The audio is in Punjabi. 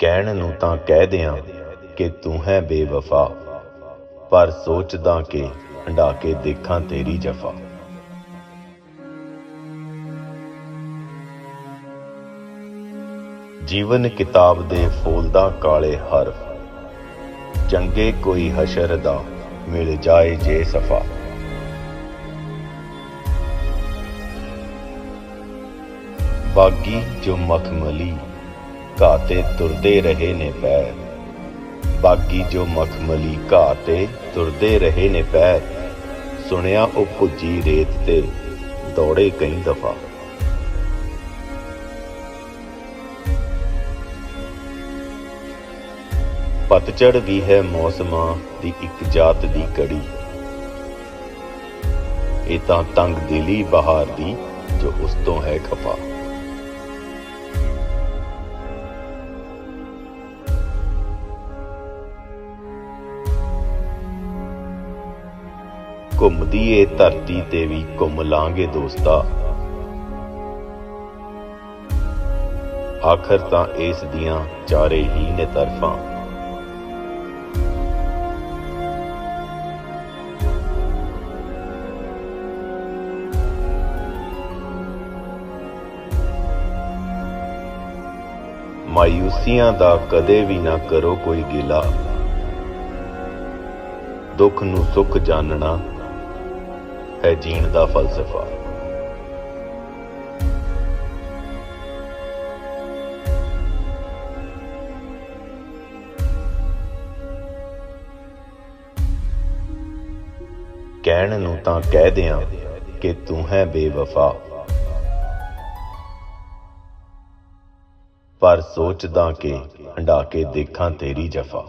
ਕਹਿਣ ਨੂੰ ਤਾਂ ਕਹਿ ਦਿਆਂ ਕਿ ਤੂੰ ਹੈ ਬੇਵਫਾ, ਪਰ ਸੋਚਦਾ ਕਿ ਹੰਡਾ ਕੇ ਦੇਖਾਂ ਤੇਰੀ ਜਫਾ। ਜੀਵਨ ਕਿਤਾਬ ਦੇ ਫੋਲਦਾ ਕਾਲੇ ਹਰਫ, ਚੰਗੇ ਕੋਈ ਹਸ਼ਰ ਦਾ ਮਿਲ ਜਾਏ ਜੇ ਸਫਾ। ਬਾਗੀ ਜੋ ਮਖਮਲੀ ਘਾਤੇ ਤੁਰਦੇ ਰਹੇ ਨੇ ਪੈਰ। ਬਾਗੀ ਜੋ ਮਖਮਲੀ ਘਾਤੇ ਤੁਰਦੇ ਰਹੇ ਨੇ ਪੈਰ। ਸੁਣਿਆ ਉਹ ਭੁੱਜੀ ਰੇਤ ਤੇ ਦੌੜੇ ਕਈ ਦਫਾ। ਪਤਝੜ ਵੀ ਹੈ ਮੌਸਮਾਂ ਦੀ ਇੱਕ ਜਾਤ ਦੀ ਕੜੀ। ਇਹ ਤਾਂ ਤੰਗ ਦਿਲੀ ਬਹਾਰ ਦੀ ਜੋ ਉਸ ਤੋਂ ਹੈ ਖਫਾ। ਘੁੰਮਦੀ ਏ, ਧਰਤੀ ਤੇ ਵੀ ਘੁੰਮ ਲਾਂਗੇ ਦੋਸਤਾ। ਆਖਰ ਤਾਂ ਇਸ ਦੀਆਂ ਚਾਰੇ ਹੀ ਨੇ ਤਰਫਾਂ। ਮਾਯੂਸੀਆਂ ਦਾ ਕਦੇ ਵੀ ਨਾ ਕਰੋ ਕੋਈ ਗਿਲਾ। ਦੁੱਖ ਨੂੰ ਸੁੱਖ ਜਾਣਨਾ ਹੈ ਜੀਣ ਦਾ ਫਲਸਫਾ। ਕਹਿਣ ਨੂੰ ਤਾਂ ਕਹਿ ਦਿਆਂ ਕਿ ਤੂੰ ਹੈ ਬੇਵਫਾ। ਪਰ ਸੋਚਦਾ ਕਿ ਹੰਡਾ ਕੇ ਦੇਖਾਂ ਤੇਰੀ ਜਫਾ।